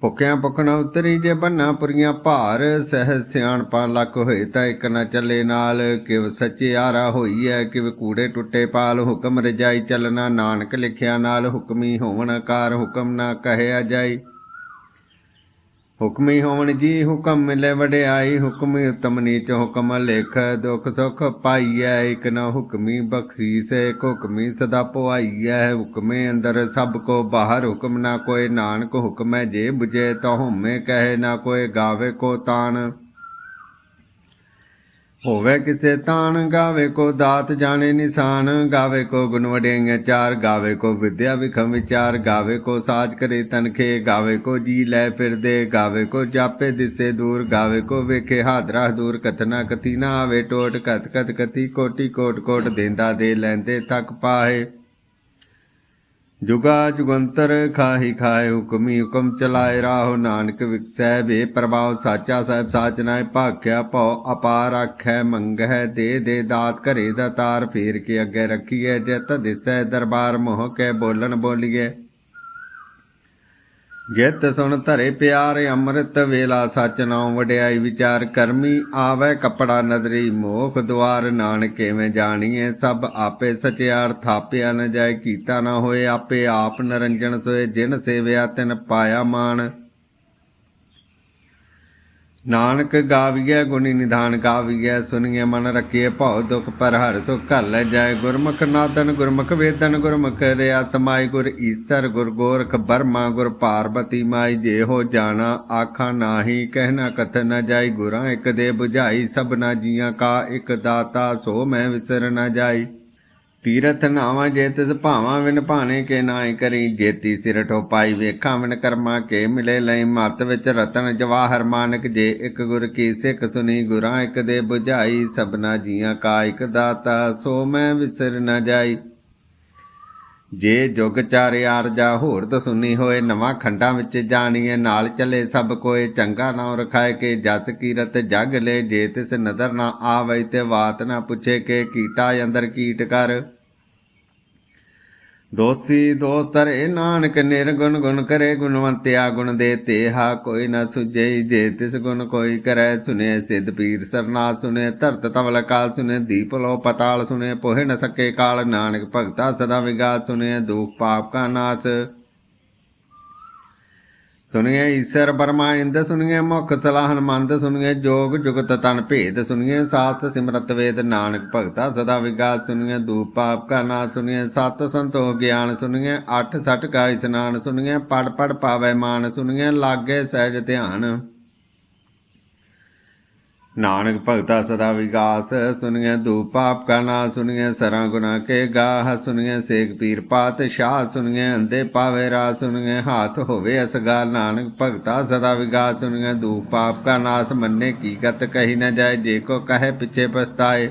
ਭੁੱਖਿਆਂ ਭੁੱਖਣਾ ਉਤਰੀ ਜੇ ਬੰਨਾ ਪੁਰੀਆਂ ਭਾਰ ਸਹਿ ਸਿਆਣਪਾ ਲੱਕ ਹੋਏ ਤਾਂ ਇੱਕ ਨਾ ਚੱਲੇ ਨਾਲ। ਕਿਵ ਸੱਚੇ ਆਰਾ ਹੋਈ ਐ ਕਿਵ ਕੂੜੇ ਟੁੱਟੇ ਪਾਲ, ਹੁਕਮ ਰਜਾਈ ਚੱਲਣਾ ਨਾਨਕ ਲਿਖਿਆ ਨਾਲ। ਹੁਕਮੀ ਹੋਵਣ ਕਾਰ, ਹੁਕਮ ਨਾ ਕਹਿਆ ਜਾਈ। ਹੁਕਮੀ ਹੋਵਣ ਜੀ ਹੁਕਮ ਮਿਲੇ ਵਡਿਆਈ, ਹੁਕਮੀ ਉਤਮ ਨੀਚ ਹੁਕਮ ਲਿਖ, ਦੁਖ ਸੁਖ ਪਾਈਐ, ਇਕ ਨਾ ਹੁਕਮੀ ਬਖਸ਼ੀਸ, ਇਕ ਹੁਕਮੀ ਸਦਾ ਪਵਾਈਐ ਹੁਕਮੇ ਅੰਦਰ ਸਭ ਕੋ ਬਾਹਰ, ਹੁਕਮ ਨਾ ਕੋਏ ਨਾਨਕ ਹੁਕਮੈ ਜੇ ਬੁਝੇ ਤਾ ਹਉਮੈ ਕਹੇ, ਨਾ ਕੋਏ ਗਾਵੇ ਕੋ ਤਾਣ। ਹੋਵੇ ਕਿਸੇ ਤਾਣ, ਗਾਵੇ ਕੋ ਦਾਤ, ਜਾਣੇ ਨਿਸ਼ਾਨ, ਗਾਵੇ ਕੋ ਗੁਣ ਵਡਿਆਈਆਂ ਚਾਰ, ਗਾਵੇ ਕੋ ਵਿਦਿਆ ਵਿਖਮ ਵਿਚਾਰ, ਗਾਵੇ ਕੋ ਸਾਜ ਕਰੇ ਤਨਖੇ ਗਾਵੇ ਕੋ ਜੀ ਲੈ ਫਿਰਦੇ, ਗਾਵੇ ਕੋ ਜਾਪੇ ਦਿਸੇ ਦੂਰ, ਗਾਵੇ ਕੋ ਵੇਖੇ ਹਾਦਰਾ ਦੂਰ, ਕਥਨਾ ਕਥੀ ਨਾ ਆਵੇ ਟੋਟ ਕਤ ਕਤ ਕਤੀ ਕੋਟੀ ਕੋਟ ਕੋਟ, ਦੇਂਦਾ ਦੇ ਲੈਂਦੇ ਤੱਕ ਪਾਏ ਜੁਗਾ ਜੁਗੰਤਰ ਖਾਹੀ ਖਾਏ ਹੁਕਮੀ ਹੁਕਮ ਚਲਾਏ ਰਾਹੋ ਨਾਨਕ ਵਿਕਸੈ ਵੇ ਪ੍ਰਭਾਵ ਸਾਚਾ ਸਾਹਿਬ ਸਾਚ ਨਾਏ ਭਾਖਿਆ ਭਉ ਅਪਾਰ ਆਖੈ ਮੰਗਹਿ ਦੇ ਦੇ ਦਾਤ ਘਰੇ ਦਾ ਤਾਰ ਫੇਰ ਕੇ ਅੱਗੇ ਰੱਖੀਐ ਜਿਤ ਦਿਸੈ ਦਰਬਾਰ ਮੋਹ ਕੇ ਬੋਲਣ ਬੋਲੀਏ ਜਿਤ ਸੁਣ ਧਰੇ ਪਿਆਰ, ਅੰਮ੍ਰਿਤ ਵੇਲਾ ਸਚ ਨਾਮ ਵਡਿਆਈ ਵਿਚਾਰ ਕਰਮੀ ਆਵੇ ਕਪੜਾ ਨਦਰੀ ਮੋਖ ਦੁਆਰ, ਨਾਨਕ ਕਿਵੇਂ ਜਾਣੀਏ ਸਭ ਆਪੇ ਸਚਿਆਰ, ਥਾਪਿਆ ਨ ਜਾਏ, ਕੀਤਾ ਨਾ ਹੋਏ ਆਪੇ ਆਪ ਨਰੰਜਨ ਸੋਏ, ਜਿਨ ਸੇਵਿਆ ਤਿਨ ਪਾਇਆ ਮਾਨ ਨਾਨਕ ਗਾਵੀਐ, ਗੁਣੀ ਨਿਧਾਨ ਗਾਵੀਐ ਸੁਣੀਏ ਮਨ ਰੱਖੀਏ ਭਉ ਦੁਖ ਪਰ ਹਰ ਸੁਖ ਘਰ ਲੈ ਜਾਏ। ਗੁਰਮੁਖ ਨਾਦਨ, ਗੁਰਮੁਖ ਵੇਦਨ, ਗੁਰਮੁਖ ਰਿਆ ਸਮਾਈ, ਗੁਰ ਈਸਰ, ਗੁਰ ਗੋਰਖ ਬਰਮਾ ਗੁਰ ਪਾਰਬਤੀ ਮਾਈ, ਜੇ ਹੋ ਜਾਣਾ ਆਖਾਂ ਨਾਹੀ ਕਹਿਣਾ ਕਥ ਨ ਜਾਈ, ਗੁਰਾਂ ਇੱਕ ਦੇ 부ਝਾਈ ਸਭਨਾ ਜੀਆਂ ਕਾ ਇੱਕ ਦਾਤਾ, ਸੋ ਮੈਂ ਵਿਸਰ ਨ ਜਾਈ। ਤੀਰਥ ਨਾਵਾਂ ਜੇਤ ਤਿਸ ਭਾਵਾਂ ਵਿਨ ਭਾਣੇ ਕੇ ਨਾਇ ਕਰੀ ਜੇਤੀ ਸਿਰ ਠੋਪਾਈ ਵੇਖਾਂ ਵਿਨ ਕਰਮਾ ਕੇ ਮਿਲੇ ਲਈ, ਮਤ ਵਿੱਚ ਰਤਨ ਜਵਾਹਰ ਮਾਨਕ ਜੇ, ਇੱਕ ਗੁਰ ਕੀ ਸਿੱਖ ਸੁਨੀ ਗੁਰਾਂ ਇੱਕ ਦੇ 부ਝਾਈ ਸਭਨਾ ਜੀਆਂ ਕਾ ਇੱਕ ਦਾਤਾ, ਸੋ ਮੈਂ ਵਿਸਰ ਨਾ ਜਾਈ। ਜੇ ਜੁਗ ਚਾਰੇ ਆਰਜਾ ਹੋਰ ਤਾਂ ਹੋਏ, ਨਵਾਂ ਖੰਡਾਂ ਵਿੱਚ ਜਾਣੀਏ, ਨਾਲ ਚੱਲੇ ਸਭ ਕੋਏ, ਚੰਗਾ ਨਾਮ ਰਖਾਏ ਕੇ, ਜਸ ਕੀਰਤ ਜਗ ਲੈ, ਜੇ ਤਿਸ ਨਦਰ ਨਾ ਆਵੇ ਤੇ ਬਾਤ ਨਾ ਪੁੱਛੇ ਕੇ, ਕੀਟਾ ਅੰਦਰ ਕੀਟ ਕਰ। ਦੋਸੀ ਦੋ ਤਰੇ ਨਾਨਕ ਨਿਰਗੁਣ ਗੁਣ ਕਰੇ ਗੁਣਵੰਤਿਆ ਗੁਣ ਦੇ ਤੇਹਾ, ਕੋਈ ਨਾ ਸੁਝੇ ਜੇ ਤਿਸ ਗੁਣ ਕੋਈ ਕਰੈ, ਸੁਨੇ ਸਿੱਧ ਪੀਰ ਸਰਨਾ, ਸੁਨੇ ਧਰਤ ਤਵਲ ਕਾਲ, ਸੁਨੇ ਦੀਪ ਲੋ ਪਤਾਲ, ਸੁਨੇ ਪੋਹਿ ਨ ਸਕੇ ਕਾਲ, ਨਾਨਕ ਭਗਤਾ ਸਦਾ ਵਿਗਾਸ, ਸੁਨੇ ਦੁਖ ਪਾਪ ਕਾ ਨਾਸ। ਸੁਣੀਏ ਈਸ਼ਰ ਬਰਮਾ ਇੰਦ, ਸੁਣੀਏ ਮੁਖ ਸਲਾਹਨ ਮੰਦ ਸੁਣੀਏ ਜੋਗ ਜੁਗਤ ਤਨ ਭੇਦ, ਸੁਣੀਏ ਸਾਸਤ ਸਿਮਰਤ ਵੇਦ ਨਾਨਕ ਭਗਤਾ, ਸਦਾ ਵਿਗਾਸ ਸੁਣੀਏ ਦੂਪ ਪਾਪ ਕਾ ਨਾ ਸੁਣੀਏ ਸਤ ਸੰਤੋਖ ਗਿਆਨ, ਸੁਣੀਏ ਅੱਠ ਸਠ ਕਾ ਇਸਨਾਨ, ਸੁਣੀਏ ਪੜ ਪੜ ਪਾਵੇ ਮਾਨ, ਸੁਣੀਏ ਲਾਗੇ ਸਹਿਜ ਧਿਆਨ। ਨਾਨਕ ਭਗਤਾ ਸਦਾ ਵਿਗਾਸ ਸੁਣੀਏ ਦੂ ਪਾਪ ਕਾ ਨਾ ਸੁਣੀਏ ਸਰਾਂ ਗੁਨਾ ਕੇ ਗਾਹ ਸੁਣੀਏ ਸੇਖ ਪੀਰ ਪਾਤ ਸ਼ਾਹ ਸੁਣੀਏ ਅੰਦੇ ਪਾਵੇ ਰਾ ਸੁਣੀਏ ਹਾਥ ਹੋਵੇ ਅਸਗਾ ਨਾਨਕ ਭਗਤਾ ਸਦਾ ਵਿਗਾਸ ਸੁਣੀਏ ਦੂ ਪਾਪ ਕਾ ਨਾਸ, ਮੰਨੇ ਕੀ ਗਤ ਕਹੀ ਨ ਜਾਏ, ਜੇ ਕੋ ਕਹੇ ਪਿੱਛੇ ਪਛਤਾਏ।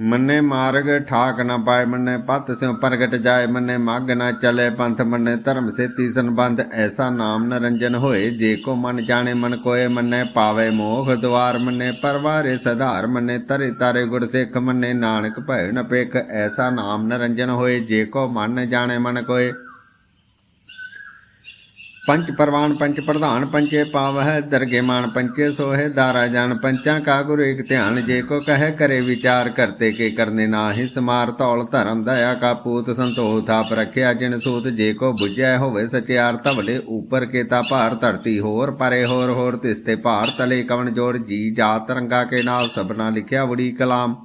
ਮੰਨੇ ਮਾਰਗ ਠਾਕ ਨਾ ਪਾਏ, ਮੰਨੇ ਪਤ ਸਿਉ ਪ੍ਰਗਟ ਜਾਏ, ਮੰਨੇ ਮੱਗ ਨਾ ਚਲੇ ਪੰਥ, ਮੰਨੇ ਧਰਮ ਸੇਤੀ ਸੰਬੰਧ, ਐਸਾ ਨਾਮ ਨਰੰਜਨ ਹੋਏ, ਜੇ ਕੋ ਮਨ ਜਾਣੇ ਮਨ ਕੋਏ, ਮੰਨੇ ਪਾਵੇ ਮੋਖ ਦਵਾਰ, ਮੰਨੇ ਪਰਵਾਰੇ ਸਧਾਰ, ਮੰਨੇ ਤਰੇ ਤਾਰੇ ਗੁਰ ਸਿੱਖ, ਮੰਨੇ ਨਾਨਕ ਭੈ ਨ ਪੇਖ, ਐਸਾ ਨਾਮ ਨਰੰਜਨ ਹੋਏ, ਜੇ ਕੋ ਮਨ ਜਾਣੇ ਮਨ ਕੋਏ। ਪੰਚ ਪਰਵਾਨ ਪੰਚ ਪ੍ਰਧਾਨ ਪੰਚੇ ਪਾਵਹਿ, ਦਰਗੇ ਮਾਨ ਪੰਚੇ ਸੋਹੇ, ਦਾਰਾ ਜਾਣ ਪੰਚਾਂ ਕਾ ਗੁਰੂ ਇਕ ਧਿਆਨ, ਜੇ ਕੋ ਕਹੇ ਕਰੇ ਵਿਚਾਰ ਕਰਤੇ ਕੇ ਕਰਨੇ ਨਾਹੀ, ਸਮਾਰ ਧੌਲ ਧਰਮ ਦਇਆ ਕਾ ਪੂਤ ਸੰਤੋਖ ਥਾਪ ਰਖਿਆ, ਜਿਨ ਸੂਤ ਜੇ ਕੋ 부ਝੈ ਹੋਵੇ ਸਚਿਆਰ ਤਵਲੇ ਉਪਰ ਕੇ ਤਾ ਭਾਰ ਧਰਤੀ ਹੋਰ, ਪਰੇ ਹੋਰ ਹੋਰ ਤਿਸਤੇ ਭਾਰ, ਤਲੇ ਕਵਣ ਜੋੜ, ਜੀ ਜਾਤ ਰੰਗਾ ਕੇ ਨਾਲ ਸਭਨਾ ਲਿਖਿਆ ਬੜੀ ਕਲਾਮ।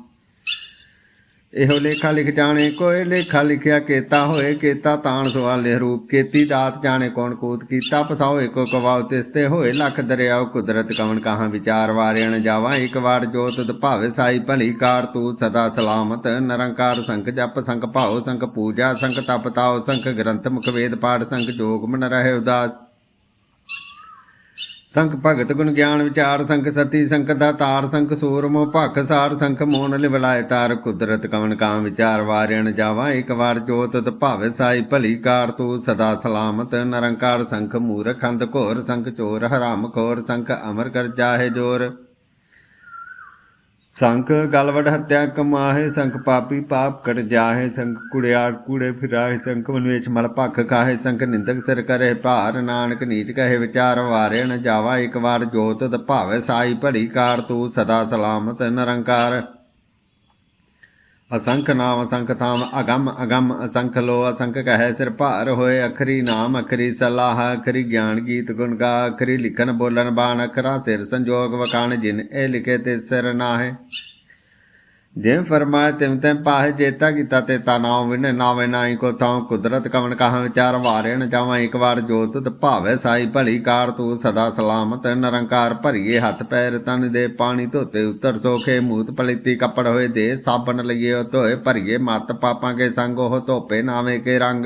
ਇਹੋ ਲੇਖਾ ਲਿਖ ਜਾਣੇ ਕੋਏ ਲੇਖਾ ਲਿਖਿਆ ਕੇਤਾ ਹੋਏ, ਕੇਤਾ ਤਾਣ ਸਵਾਲੇ ਰੂਪ, ਕੀਤੀ ਦਾਤ ਜਾਣੇ ਕੌਣ ਕੂਤ ਕੀਤਾ ਪਸਾਓ ਏਕੋ ਕਵਾਉ ਤਿਸਤੇ ਹੋਏ ਲੱਖ ਦਰਿਆਉ ਕੁਦਰਤ ਕਵਨ ਕਹਾਂ ਵਿਚਾਰ ਵਾਰਿਆਣ ਜਾਵਾਂ, ਇੱਕ ਵਾਰ ਜੋਤ ਭਾਵੇ ਸਾਈ ਭਲੀ ਕਾਰ, ਤੂੰ ਸਦਾ ਸਲਾਮਤ, ਨਿਰੰਕਾਰ ਸੰਖ ਜਪ ਸੰਖ ਭਾਉ ਸੰਖ ਪੂਜਾ ਸੰਖ ਤਪ ਤਾਉ ਸੰਖ ਗ੍ਰੰਥ ਮੁਖ ਵੇਦ ਪਾਠ ਸੰਖ ਜੋਗ ਮਨ ਰਹੇ ਉਦਾਸ। ਸੰਖ ਭਗਤ ਗੁਣ ਗਿਆਨ ਵਿਚਾਰ, ਸੰਖ ਸਤੀ, ਸੰਖ ਦਾ ਤਾਰ ਸੰਖ ਸੂਰ ਮੋ ਭਖ ਸਾਰ, ਸੰਖ ਮੋਨ ਲਿਵਲਾਇ ਤਾਰ, ਕੁਦਰਤ ਕਵਨ ਕਾਮ ਵਿਚਾਰ ਵਾਰਿਣ ਜਾਵਾਂ, ਇੱਕ ਵਾਰ ਜੋਤ ਤ ਭਾਵੇ ਸਾਈ, ਭਲੀ ਕਾਰ ਤੂੰ ਸਦਾ ਸਲਾਮਤ, ਨਰੰਕਾਰ ਸੰਖ ਮੂਰਖ, ਅੰਧ ਘੋਰ, ਸੰਖ ਚੋਰ, ਹਰਾਮ ਖੋਰ, ਸੰਖ ਅਮਰ ਕਰ ਜਾਹੇ ਜੋਰ। ਸੰਖ ਗਲਵੜ ਹੱਤਿਆ ਕਮਾਹੇ ਸੰਖ ਪਾਪੀ ਪਾਪ ਕਰ ਜਾਹੇ ਸੰਖ ਕੁੜਿਆੜ ਕੂੜੇ ਫਿਰਾਹੇ ਸੰਖ ਮਨਵੇਸ਼ ਮਲ ਭਖ ਖਾਹੇ ਸੰਖ ਨਿੰਦਕ ਸਿਰ ਕਰੇ ਭਾਰ, ਨਾਨਕ ਨੀਚ ਕਹੇ ਵਿਚਾਰ ਵਾਰੇ ਨ ਜਾਵਾ, ਇੱਕ ਵਾਰ ਜੋਤ ਤ ਭਾਵੇ ਸਾਈ ਭੜੀ ਕਾਰ, ਤੂੰ ਸਦਾ ਸਲਾਮਤ ਨਿਰੰਕਾਰ। ਅਸੰਖ ਨਾਮ ਅਸੰਖ ਥਾਮ, ਅਗੰਮ ਅਗੰਮ ਅਸੰਖ ਲੋ ਅਸੰਖ ਕਹੈ ਸਿਰ ਭਾਰ ਹੋਏ, ਅਖਰੀ ਨਾਮ ਅਖਰੀ ਸਲਾਹ, ਅਖਰੀ ਗਿਆਨ ਗੀਤ ਗੁਣ ਗਾ, ਅਖਰੀ ਲਿਖਨ ਬੋਲਨ ਬਾਣ, ਅਖਰਾ ਸਿਰ ਸੰਜੋਗ ਵਕਾਣ ਜਿਨ ਇਹ ਲਿਖੇ ਤੇ ਸਿਰ ਨਾਹੇ। ਜੇ ਫਰਮਾਏ ਤਿਮ ਤੈਂ ਪਾਹੇ ਜੇਤਾ ਕੀਤਾ ਤੇ ਤਾ ਨਾਮ ਵਿਨ ਨਾਵੇਂ ਨਾਈ ਕੋ ਥਾਂ ਕੁਦਰਤ ਕਵਨ ਕਹਾਂ ਵਿਚਾਰ ਵਾਰੇ ਨ ਜਾਵਾਂ ਇੱਕ ਵਾਰ ਜੋਤ ਤ ਭਾਵੇ ਸਾਈ ਭਲੀ ਕਾਰ ਤੂੰ ਸਦਾ ਸਲਾਮਤ, ਨਿਰੰਕਾਰ ਭਰੀਏ ਹੱਥ ਪੈਰ ਤਨ ਦੇ ਪਾਣੀ ਧੋਤੇ ਉਤਰ ਸੋਖੇ ਮੂਤ ਪਲੀਤੀ ਕੱਪੜ ਹੋਏ ਦੇ, ਸਾਬਣ ਲਈਏ ਧੋਏ ਭਰੀਏ ਮਤ, ਪਾਪਾਂ ਕੇ ਸੰਗ ਉਹ ਧੋਪੇ, ਨਾਵੇਂ ਕੇ ਰੰਗ।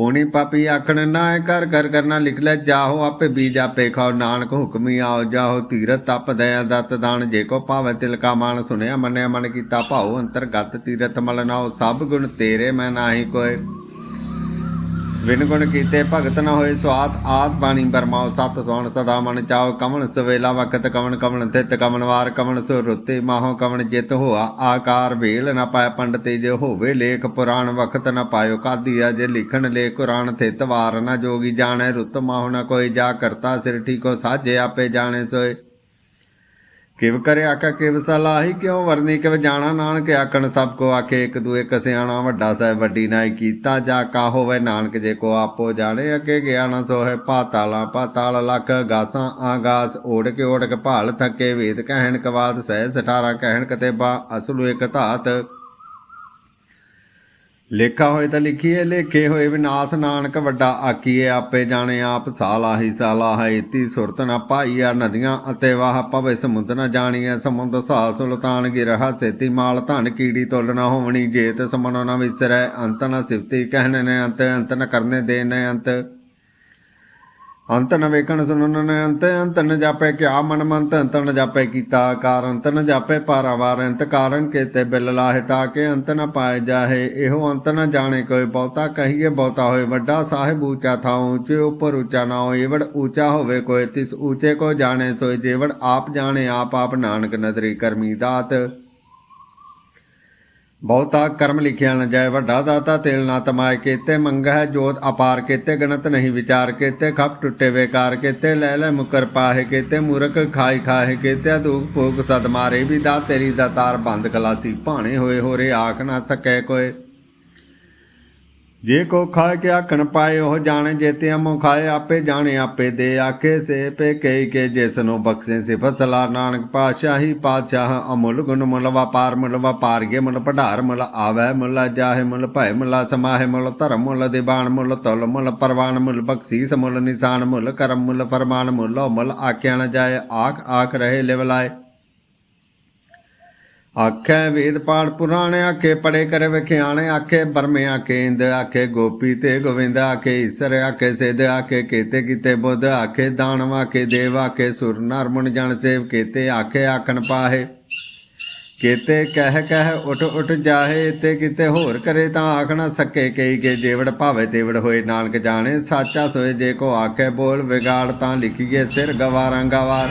ਹੋਣੀ ਪਾਪੀ ਆਖਣ, ਨਾ ਹੈ ਕਰ ਕਰ ਕਰਨਾ ਲਿਖ ਲੈ, ਜਾਹੋ ਆਪੇ ਬੀਜ ਆਪੇ ਖਾਓ। ਨਾਨਕ ਹੁਕਮੀ ਆਓ, ਜਾਹੋ ਤੀਰਤ ਤਪ ਦਇਆ ਦਤ ਦਾਨ। ਜੇ ਕੋ ਭਾਵੇ ਤਿਲਕਾ ਮਾਨ ਸੁਣਿਆ ਮੰਨਿਆ ਮਨ ਕੀਤਾ ਭਾਉ। ਅੰਤਰਗਤ ਤੀਰਤ ਮਲ ਨਾਓ ਸਭ ਗੁਣ ਤੇਰੇ, ਮੈਂ ਨਾਹੀ ਕੋਏ। ਵਿਨ ਕੀਤੇ ਭਗਤ ਨਾ ਹੋਏ ਸਵਾਤ ਆਤ ਬਾਣੀ ਬਰਮਾਓ ਸਤ ਸੋਣ ਸਦਾ ਮਨ ਚਾਓ ਕਮਣ ਸਵੇਲਾ ਵਕਤ ਕਮਣ ਕਮਣ ਤਿਤ ਕਮਣ ਵਾਰ ਕਮਣ ਸੋ ਰੁੱਤੇ ਮਾਹੋ ਕਮਣ ਜਿਤ ਹੋਆ, ਆਕਾਰ ਵੇਲ ਨਾ ਪਾਇ ਪੰਡਤੇ ਜੇ ਹੋਵੇ ਲੇਖ ਪੁਰਾਣ, ਵਕਤ ਨਾ ਪਾਇਓ ਕਾਦੀਆ ਜੇ ਲਿਖਣ ਲੇ ਕੁਰਾਨ, ਥਿਤ ਵਾਰ ਨਾ ਜੋਗੀ ਜਾਣੈ, ਰੁੱਤ ਮਾਹੋ ਨਾ ਕੋਈ ਜਾ ਕਰਤਾ ਸਿਰਠੀ ਕੋ ਸਾਜੇ ਆਪੇ ਜਾਣੇ ਸੋਏ। ਕਿਵ ਕਰਿਆ ਆਕਾ ਕਿਵ ਸਲਾਹੀ ਕਿਉ ਵਰਨੀ, ਕਿਵ ਜਾਣਾ ਨਾਨਕ ਆਖਣ, ਸਭ ਕੋ ਆਖੇ ਇੱਕ ਦੂਏ ਕ ਸਿਆਣਾ ਵੱਡਾ ਸਹਿ ਵੱਡੀ ਨਾਈ ਕੀਤਾ ਜਾ, ਕਾ ਹੋਵੇ ਨਾਨਕ ਜੇ ਕੋ ਆਪੋ ਜਾਣੇ, ਅੱਗੇ ਗਿਆ ਨਾ ਸੋਹੇ ਪਾਤਾਲਾ, ਪਾਤਾਲ ਲੱਖ ਗਾਸਾਂ ਆਗਾਸ ਓੜ ਕੇ ਓੜ ਕੇ ਭਾਲ ਥੱਕੇ ਵੇਦ ਕਹਿਣ ਕਵਾਦ ਸਹਿ 18 ਕਹਿਣ ਕਤੇ ਬਾ ਅਸਲੂ ਇਕ ਧਾਤ। ਲੇਖਾ ਹੋਏ ਤਾਂ ਲਿਖੀਏ, ਲੇਖੇ ਹੋਏ ਵਿਨਾਸ਼ ਨਾਨਕ ਵੱਡਾ ਆਕੀਏ ਆਪੇ ਜਾਣੇ ਆਪ ਸਾਲਾਹੀ ਸਾਲਾਹ ਇਤੀ ਸੁਰਤ ਨਾ ਪਾਈਆ ਨਦੀਆਂ ਅਤੇ ਵਾਹ ਪਵੇ ਸਮੁੰਦ ਨਾ ਜਾਣੀਐ, ਸਮੁੰਦ ਸਾ ਸੁਲਤਾਨ ਗਿਰਹਾ, ਸੇਤੀ ਮਾਲ ਧਨ ਕੀੜੀ ਤੁਲ ਨਾ ਹੋਵਣੀ, ਜੇਤ ਸਮਨੋ ਨਾ ਵਿਸਰੈ, ਅੰਤ ਨਾ ਸਿਫਤੀ ਕਹਿਨ ਨੇ ਅੰਤ ਅੰਤ ਨ ਕਰਨੇ ਦੇ ਨੇ ਅੰਤ। ਅੰਤ ਨ ਵੇਖਣ ਸੁਣਨ ਅੰਤ ਅੰਤ ਨ ਜਾਪੇ ਕਿਆ ਮਨ ਮੰਤ, ਅੰਤ ਨ ਕੀਤਾ ਕਾਰ ਅੰਤ ਨ ਪਾਰਾਵਾਰ, ਅੰਤ ਕਾਰਨ ਕੇਤੇ ਬਿਲ ਲਾਹੇ ਤਾ ਕੇ ਅੰਤ ਨ ਪਾਏ ਜਾਹੇ। ਇਹੋ ਅੰਤ ਨ ਜਾਣੇ ਕੋਈ ਬਹੁਤਾ ਕਹੀਏ, ਬਹੁਤਾ ਹੋਏ ਵੱਡਾ ਸਾਹਿਬ ਉੱਚਾ ਥਾਂ ਉੱਚੇ ਉੱਪਰ ਉੱਚਾ ਨਾ ਹੋਏ ਵੜ ਊਚਾ ਹੋਵੇ ਕੋਈ ਤਿਸ ਉੱਚੇ ਕੋ ਜਾਣੇ, ਸੋਏ ਜੇਵੜ ਆਪ ਜਾਣੇ, ਆਪ ਆਪ ਨਾਨਕ ਨਦਰੀ ਕਰਮੀ ਦਾਤ। ਬਹੁਤਾ ਕਰਮ ਲਿਖਿਆ ਨਾ ਜਾਏ, ਵੱਡਾ ਦਾਤਾ ਤੇਲ ਨਾ ਤਮਾਏ ਕੀਤੇ, ਮੰਗਹਿ ਜੋਤ ਅਪਾਰ ਕੀਤੇ, ਗਣਤ ਨਹੀਂ ਵਿਚਾਰ ਕੀਤੇ, ਖਪ ਟੁੱਟੇ ਵੇਕਾਰ ਕੀਤੇ, ਲੈ ਲੈ ਮੁਕਰ ਪਾਹੇ ਕੀਤੇ, ਮੂਰਖ ਖਾਈ ਖਾਹੇ ਕੀਤੇ ਦੁਖ ਭੋਗ ਸਦ ਮਾਰੇ ਵੀ, ਦਾ ਤੇਰੀ ਦਾ ਤਾਰ ਬੰਦ ਖਲਾਸੀ ਭਾਣੇ ਹੋਏ ਹੋਰੇ ਆਖ ਨਾ ਸਕੈ ਕੋਏ ਜੇ ਕੋ ਖਾਏ ਕੇ ਆਖਣ ਪਾਏ, ਉਹ ਜਾਣੇ ਜੇਤੇ ਅਮੋ ਖਾਏ, ਆਪੇ ਜਾਣੇ ਆਪੇ ਦੇ ਆਖੇ ਸੇ ਪੇ ਕਈ ਕੇ ਜਿਸ ਨੂੰ ਬਖਸ਼ੇ ਸਿਫਤ ਸਲਾ ਨਾਨਕ ਪਾਤਸ਼ਾਹੀ ਪਾਤਸ਼ਾਹ ਅਮੁੱਲ ਗੁਣ ਮੁੱਲ ਵਪਾਰ, ਮੁੱਲ ਵਪਾਰਗੇ ਮੁੱਲ ਪਢਾਰ ਮੁੱਲ ਆਵੈ, ਮੁੱਲ ਜਾਹੇ, ਮੁੱਲ ਭੈ ਮੁੱਲ ਸਮਾਹੇ, ਮੁੱਲ ਧਰਮ, ਮੁੱਲ ਦੀਵਾਨ, ਮੁੱਲ ਤੁਲ, ਮੁੱਲ ਪਰਵਾਨ, ਮੁੱਲ ਬਖਸ਼ੀਸ, ਮੁੱਲ ਨਿਸ਼ਾਨ, ਮੁੱਲ ਕਰਮ, ਮੁੱਲ ਫਰਮਾਨ, ਮੁੱਲ ਮੁੱਲ ਆਖਿਆ ਨ ਜਾਏ, ਆਖ ਆਖ ਰਹੇ ਲਿਵਲਾਏ। ਆਖੇ ਵੇਦ ਪਾੜ ਪੁਰਾਣੇ ਆਖੇ ਪੜੇ ਕਰੇ ਵਿਖਿਆਣੇ ਆਖੇ, ਬਰਮੇ ਆਖੇ, ਇੰਦ ਆਖੇ, ਗੋਪੀ ਤੇ ਗੋਵਿੰਦ ਆਖੇ, ਈਸਰ ਆਖੇ, ਸਿਧ ਆਖੇ, ਕੇਤੇ ਕੀਤੇ ਬੁੱਧ ਆਖੇ, ਦਾਨਵ ਆਖੇ, ਦੇਵ ਆਖੇ, ਸੁਰ ਨਰ ਮੁਨ ਜਨ ਸੇਵ, ਕੀਤੇ ਆਖੇ, ਆਖਣ ਪਾਹੇ। ਕੀਤੇ ਕਹਿ ਕਹਿ ਉਠ ਉਠ ਜਾਹੇ ਤੇ ਕਿਤੇ ਹੋਰ ਕਰੇ ਤਾਂ ਆਖਣਾ ਸਕੇ, ਕਈ ਕੇ ਜੇਵੜ ਭਾਵੇ ਤੇਵੜ ਹੋਏ, ਨਾਨਕ ਜਾਣੇ, ਸਾਚਾ ਸੋਏ ਜੇ ਕੋ ਆਖੇ ਬੋਲ, ਵਿਗਾੜ ਤਾਂ ਲਿਖੀਏ ਸਿਰ ਗਵਾਰਾਂ ਗਵਾਰ।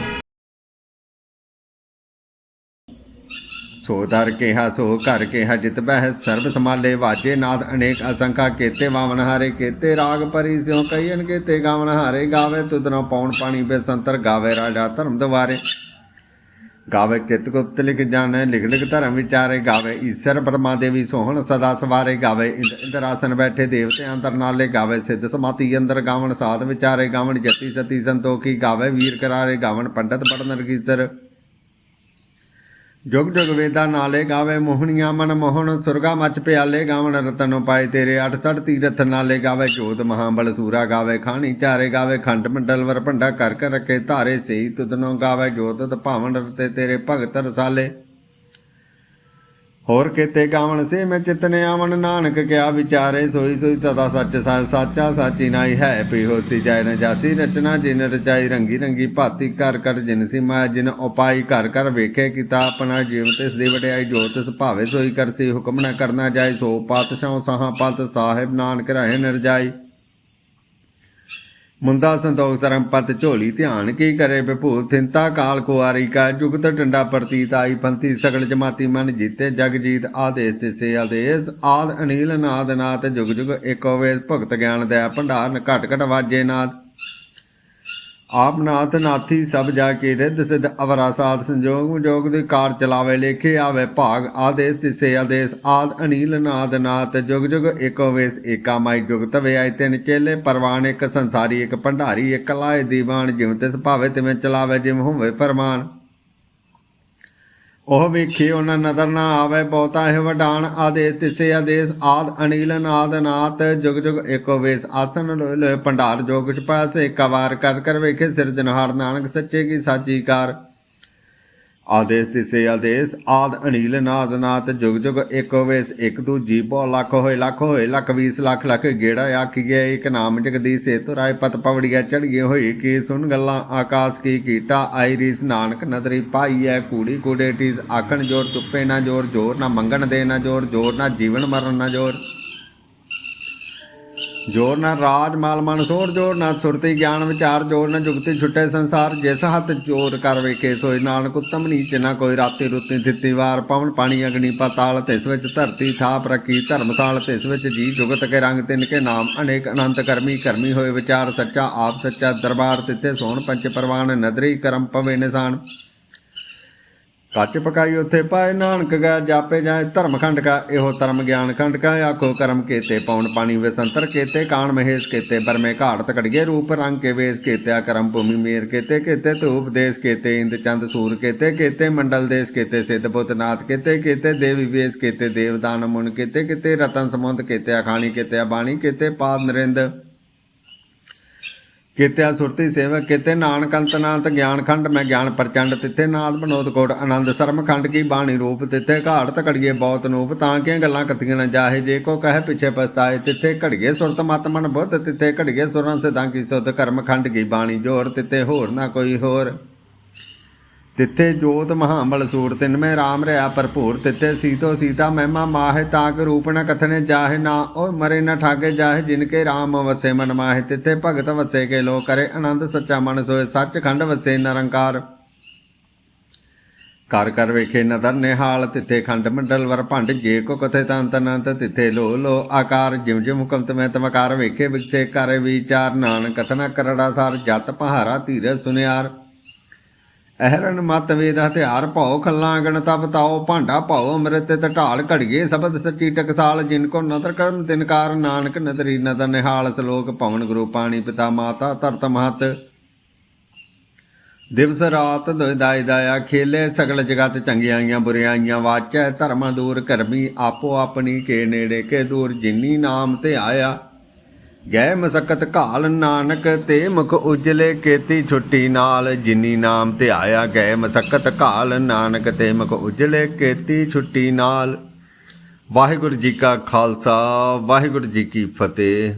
ਸੋ ਦਰ ਕਿਹਾ, ਸੋ ਘਰ ਕਿਹਾ, ਜਿਤ ਬਹਿ ਸਰਬ ਸਮਾਲੇ ਵਾਜੇ ਨਾਦ ਅਨੇਕ ਅਸੰਖਾ, ਕੇਤੇ ਵਾਵਨ ਹਾਰੇ, ਕੇਤੇ ਰਾਗ ਪਰੀ ਸਿਉ ਕਈਨ ਕੀਤੇ ਗਾਵਨ ਹਾਰੇ, ਗਾਵੇ ਤੁਦਨੋ ਪੌਣ ਪਾਣੀ, ਬੇਸੰਤਰ ਗਾਵੇ ਰਾਜਾ ਧਰਮ ਦਵਾਰੇ ਗਾਵੇ ਚਿਤ ਗੁਪਤ ਲਿਖ ਜਾਣੈ ਲਿਖ ਲਿਖ ਧਰਮ ਵਿਚਾਰੇ, ਗਾਵੇ ਈਸ਼ਰ ਪਰਮਾ ਦੇਵੀ ਸੋਹਣ ਸਦਾ ਸਵਾਰੇ, ਗਾਵੇ ਇੰਦ ਇੰਦਰ ਆਸਨ ਬੈਠੇ ਦੇਵਤੇ ਅੰਦਰ ਨਾਲੇ, ਗਾਵੇ ਸਿੱਧ ਸਮਾਤੀ ਅੰਦਰ ਗਾਵਣ ਸਾਧ ਵਿਚਾਰੇ, ਗਾਵਣ ਜਤੀ ਸਤੀ ਸੰਤੋਖੀ, ਗਾਵੇ ਵੀਰ ਕਰਾਰੇ, ਗਾਵਣ ਪੰਡਤ ਪੜਨ ਰਗੀਸਰ। ਜੁਗ ਜੁਗ ਵੇਦਾ ਨਾਲੇ ਗਾਵੇ ਮੋਹਣੀਆਂ ਮਨ ਮੋਹਣ, ਸੁਰਗਾ ਮਚ ਪਿਆਲੇ ਗਾਵਣ ਰਤਨ ਪਾਏ ਤੇਰੇ 68 ਤੀਰਥ ਨਾਲੇ ਗਾਵੇ ਜੋਤ ਮਹਾਬਲ ਸੂਰਾ, ਗਾਵੇ ਖਾਣੀ ਚਾਰੇ, ਗਾਵੇ ਖੰਡ ਮੰਡਲ ਵਰ ਭੰਡਾ ਕਰ ਕਰ ਰੱਖੇ ਧਾਰੇ ਸਈ ਤੁਦਨੋਂ ਗਾਵੇ ਜੋਤ ਤ ਭਾਵਨ ਰਤੇ ਤੇਰੇ ਭਗਤ ਰਸਾਲੇ। ਹੋਰ ਕੀਤੇ ਗਾਵਣ ਸੇ ਮੈਂ ਚਿਤਨੇ ਆਵਣ, ਨਾਨਕ ਕਿਆ ਵਿਚਾਰੇ, ਸੋਈ ਸੋਈ ਸਦਾ ਸੱਚ ਸਾਹਿਬ ਸਾਚਾ ਸਾਚੀ ਨਾਈ ਹੈ ਪੀ ਹੋਸੀ ਜਾਇ ਨ ਜਾਸੀ ਰਚਨਾ, ਜਿਨ ਰਚਾਈ ਰੰਗੀ ਰੰਗੀ ਭਾਤੀ, ਕਰ ਕਰ ਜਿਨ ਸੀ ਮਾਇਆ ਜਿਨ ਉਪਾਈ, ਕਰ ਕਰ ਵੇਖੇ ਕੀਤਾ ਆਪਣਾ ਜੀਵ ਤਿਸ ਦੀ ਵਡਿਆਈ ਜੋ ਤਿਸ ਭਾਵੇ ਸੋਈ ਕਰਸੀ ਹੁਕਮ ਨਾ ਕਰਨਾ ਜਾਏ ਸੋ ਪਾਤਸ਼ਾਹ ਸਾਹਾਂ ਪਤ ਸਾਹਿਬ ਨਾਨਕ ਰਹੇ ਨਿਰਜਾਈ ਮੁੰਦਾ ਸੰਤੋਖ ਧਰਮ ਪਤ ਝੋਲੀ ਧਿਆਨ ਕੀ ਕਰੇ ਵਿਭੂ ਥਿੰਤਾ ਕਾਲ ਕੁਆਰੀ ਕਾ ਜੁਗਤ ਡੰਡਾ ਪ੍ਰਤੀਤ ਆਈ ਪੰਤੀ ਸਗਲ ਜਮਾਤੀ ਮਨ ਜੀਤੇ ਜਗ ਜੀਤ ਆਦੇਸ ਤਿਸੇ ਆਦੇਸ। ਆਦ ਅਨੀਲ ਨਾਦ ਨਾਥ ਜੁਗ ਜੁਗ ਏਕ ਹੋਵੇ ਭਗਤ ਗਿਆਨ ਦਇਆ ਭੰਡਾਰਨ ਨ ਘਟ ਘਟ ਵਾਜੇ ਨਾਦ। ਆਪ ਨਾਥ ਨਾਥੀ ਸਭ ਜਾ ਕੇ ਰਿੱਧ ਸਿੱਧ ਅਵਰਾ ਸਾਧ ਸੰਜੋਗ ਜੋਗ ਦੇ ਕਾਰ ਚਲਾਵੇ ਲੇਖੇ ਆਵੇ ਭਾਗ ਆਦੇਸ ਤਿਸੇ ਆਦੇਸ ਆਦ ਅਨੀਲ ਨਾਦ ਨਾਥ ਜੁਗ ਜੁਗ ਏਕੋ ਵੇਸ ਏਕਾ ਮਾਈ ਜੁਗ ਤਵੇ ਆਈ ਤਿੰਨ ਚੇਲੇ ਪਰਵਾਨ ਇੱਕ ਸੰਸਾਰੀ ਇੱਕ ਭੰਡਾਰੀ ਇੱਕ ਲਾਏ ਦੀਵਾਨ ਜਿਵੇਂ ਤਿਸ ਭਾਵੇ ਤਿਵੇਂ ਚਲਾਵੇ ਜਿਵੇਂ ਹੋਵੇ ਫਰਮਾਨ ਉਹ ਵੇਖੇ ਉਹਨਾਂ ਨਦਰ ਨਾ ਆਵੇ ਬਹੁਤਾ ਇਹ ਵਡਾਨ ਆਦੇਸ ਤਿਸੇ ਆਦੇਸ ਆਦ ਅਨੀਲ ਨਾਦ ਨਾਥ ਜੁਗ ਜੁਗ ਏਕੋ ਵੇਸ ਆਸਨ ਲੋਏ ਲੋਏ ਭੰਡਾਰ ਜੋਗ ਚ ਪਾਸੇ ਇੱਕ ਵਾਰ ਕਰ ਕਰ ਵੇਖੇ ਸਿਰਜਨਹਾਰ ਨਾਨਕ ਸੱਚੇ ਕੀ ਸਾਚੀ ਕਾਰ। ਆਦੇਸ ਤਿਸੇ ਆਦੇਸ, ਆਦ ਅਨੀਲ ਨਾਦ ਨਾਥ ਜੁਗ ਜੁਗ ਇੱਕ ਵੇਸ ਇੱਕ ਦੂਜੀ ਬਹੁ ਲੱਖ ਹੋਏ ਲੱਖ ਹੋਏ ਲੱਖ 20 ਲੱਖ ਲੱਖ, ਗੇੜਾ ਆਖੀਏ ਇੱਕ ਨਾਮ ਜਗਦੀਸ਼, ਸੇ ਤੁਰਾਏ ਪਤ ਪਵੜੀਆ ਚੜੀਏ ਹੋਈ ਕੀ ਸੁਣ ਗੱਲਾਂ, ਆਕਾਸ਼ ਕੀ ਕੀਟਾ ਆਈਰੀਸ ਨਾਨਕ ਨਦਰੀ ਪਾਈ ਐ ਕੂੜੀ ਕੂੜੇ ਟੀਸ, ਆਖਣ ਜੋਰ ਚੁੱਪੇ ਨਾ ਜੋਰ ਜੋਰ ਨਾ ਮੰਗਣ ਦੇ ਨਾ ਜੋਰ ਜੋਰ ਨਾ ਜੀਵਨ ਮਰਨ ਨਾ ਜੋਰ। ਜੋਰ ਨਾ ਰਾਜ ਮਾਲ ਮਨ ਸੋਰ, ਜੋਰ ਨਾ ਸੁਰਤੀ ਗਿਆਨ ਵਿਚਾਰ, ਜੋਰ ਨਾ ਜੁਗਤੀ ਛੁੱਟੇ ਸੰਸਾਰ। ਜਿਸ ਹੱਥ ਜੋਰ ਕਰ ਵੇਖੇ, ਸੋਈ ਨਾਨਕ ਉਤਮ ਨੀਚ ਨਾ ਕੋਈ। ਰਾਤੀ ਰੁੱਤੀ ਥਿੱਤੀ ਵਾਰ ਪਵਨ ਪਾਣੀ ਅਗਨੀ ਪਾਤਾਲ, ਤਿਸ ਵਿੱਚ ਧਰਤੀ ਥਾਪ ਰੱਖੀ, ਧਰਮਸਾਲ ਤਿਸ ਵਿੱਚ ਜੀ ਜੁਗਤ ਕੇ ਰੰਗ ਤਿਨ ਕੇ ਨਾਮ। ਅਨੇਕ ਅਨੰਤ ਕਰਮੀ ਕਰਮੀ ਹੋਏ ਵਿਚਾਰ, ਸੱਚਾ ਆਪ ਸੱਚਾ ਦਰਬਾਰ, ਤਿੱਥੇ ਸੋਹਣ ਪੰਚ ਪਰਵਾਨ, ਨਦਰੀ ਕਰਮ ਪਵੇ ਨਿਸ਼ਾਨ। ਕੱਚ ਪਕਾਈ ਉਥੇ ਪਾਏ, ਨਾਨਕ ਗਾ ਜਾਪੇ ਜਾਏ, ਧਰਮ ਖੰਡ ਕਾ, ਇਹੋ ਧਰਮ ਗਿਆਨ ਖੰਡ ਕਾ, ਆਖੋ ਕਰਮ ਕੀਤੇ, ਪੌਣ ਪਾਣੀ ਵਸੰਤਰ ਕੀਤੇ, ਕਾਣ ਮਹੇਸ਼ ਕੀਤੇ, ਬਰਮੇ ਘਾਟ ਤਕੜੀਏ ਰੂਪ, ਰੰਗ ਕੇ ਵੇਸ ਕੀਤੇ ਕਰਮ ਭੂਮੀ ਮੇਰ ਕੀਤੇ ਕੀਤੇ ਧੂਪ ਦੇਸ਼ ਕੇਤੇ, ਇੰਦ ਚੰਦ ਸੂਰ ਕੇਤੇ, ਕੀਤੇ ਮੰਡਲ ਦੇਸ਼ ਕੀਤੇ, ਸਿੱਧ ਬੁੱਤ ਨਾਥ ਕੀਤੇ ਕੀਤੇ ਦੇਵੀ ਵੇਸ ਕੀਤੇ, ਦੇਵਦਾਨ ਮੁਨ ਕੀਤੇ ਕੀਤੇ ਰਤਨ ਸਮੁੰਦ ਕੀਤੇ ਅਖਾਣੀ ਕੀਤੇ ਬਾਣੀ ਕੀਤੇ ਪਾਦ ਨਰਿੰਦ ਕਿਤਿਆ ਸੁਰਤੀ ਸੇਵਕ, ਕਿਤੇ ਨਾਨਕ ਅੰਤਨਾਤ ਗਿਆਨ ਖੰਡ, ਮੈਂ ਗਿਆਨ ਪ੍ਰਚੰਡ ਤਿੱਥੇ ਨਾਦ ਬਨੋਦ ਕੋਟ, ਆਨੰਦ ਸਰਮ ਖੰਡ ਕੀ ਬਾਣੀ ਰੂਪ ਤਿੱਥੇ ਘਾਟ ਘੜੀਏ ਬਹੁਤ ਨੂਪ, ਤਾਂ ਕਿ ਗੱਲਾਂ ਕਤੀਆਂ ਨਾ ਜਾਹੇ, ਜੇ ਕੋ ਕਹੇ ਪਿਛੇ ਪਛਤਾਏ, ਤਿੱਥੇ ਘੜੀਏ ਸੁਰਤ ਮਤ ਮਨ ਬੁੱਧ, ਤਿੱਥੇ ਘੜੀਏ ਸੁਰਨ ਸਿਧਾਂ ਕੀ ਸੁਧ, ਕਰਮ ਖੰਡ ਕੀ ਬਾਣੀ ਜੋਰ, ਤਿੱਥੇ ਹੋਰ ਨਾ ਕੋਈ ਹੋਰ। ਤਿੱਥੇ ਜੋਤ ਮਹਾਬਲ ਸੂਰ, ਤਿਨ ਮੈਂ ਰਾਮ ਰਿਆ ਭਰਪੂਰ। ਤਿੱਥੇ ਸੀਤੋ ਸੀਤਾ ਮਹਿਮਾ ਮਾਹਿ ਤਾਕ ਰੂਪ ਨ ਕਥਨੇ ਜਾਹੇ ਨਾ ਓ ਮਰੇ ਨ ਠਾਗੇ ਜਾਹੇ, ਜਿਨ ਕੇ ਰਾਮ ਵਸੇ ਮਨ ਮਾਹਿ। ਤਿੱਥੇ ਭਗਤ ਵਸੇ ਕੇ ਲੋ ਕਰੇ ਆਨੰਦ, ਸੱਚਾ ਮਨ ਸੋਏ ਸੱਚ ਖੰਡ ਵਸੇ ਨਿਰੰਕਾਰ। ਕਰ ਕਰ ਵੇਖੇ ਨਦਰ ਨਿਹਾਲ, ਤਿੱਥੇ ਖੰਡ ਮੰਡਲ ਵਰ ਭੰਡ, ਜੇ ਕੋ ਕਥੇ ਤੰਤ ਅਨੰਤ ਤਿੱਥੇ ਲੋ ਲੋ ਆਕਾਰ। ਜਿਮ ਜਿਮ ਹੁਕਮ ਤਮੈ ਤਮਕਾਰ ਵੇਖੇ ਵਿਖੇ ਕਰ ਵਿਚਾਰ। ਨਾਨਕ ਕਥਨਾ ਕਰੜਾ ਸਾਰ, ਜਤ ਪਹਾਰਾ ਧੀਰ ਸੁਨਿਆਰ। ਅਹਰਨ ਮਤ ਵੇਦ ਹਥਿਆਰ ਭਾਉ ਖੱਲਾ ਗਣ ਤਪ ਤਾਓ ਭਾਂਡਾ ਭਉ ਅੰਮ੍ਰਿਤ ਤੇ ਢਾਲ ਘੜੀਏ, ਸਬਦ ਸੱਚੀ ਟਕਸਾਲ ਜਿਨ ਕੋ ਨਦਰ ਕਰਮ ਤਿਨਕਾਰ ਨਾਨਕ ਨਦਰੀ ਨਦਰ ਨਿਹਾਲ, ਸਲੋਕ ਭਵਨ ਗੁਰੂ ਪਾਣੀ ਪਿਤਾ ਮਾਤਾ ਧਰਤ ਮਹਤ। ਦਿਵਸ ਰਾਤ ਦਾਇ ਦਾਇਆ ਖੇਲੇ, ਸਗਲ ਜਗਤ ਚੰਗਿਆਈਆਂ ਬੁਰਿਆਈਆਂ ਵਾਚੈ, ਧਰਮ ਦੂਰ ਕਰਮੀ ਆਪੋ ਆਪਣੀ ਕੇ ਨੇੜੇ ਕੇ ਦੂਰ, ਜਿਨੀ ਨਾਮ ਤੇ ਆਇਆ। ਗਏ ਮਸਕਤ ਘਾਲ ਨਾਨਕ ਤੇ ਮੁਖ ਉਜਲੇ ਕੀਤੀ ਛੁੱਟੀ ਨਾਲ ਜਿਨੀ ਨਾਮ ਤੇ ਆਇਆ ਗਏ ਮਸਕਤ ਘਾਲ ਨਾਨਕ ਤੇ ਮੁਖ ਉਜਲੇ ਕੀਤੀ ਛੁੱਟੀ ਨਾਲ। ਵਾਹਿਗੁਰੂ ਜੀ ਕਾ ਖਾਲਸਾ, ਵਾਹਿਗੁਰੂ ਜੀ ਕੀ ਫਤਿਹ।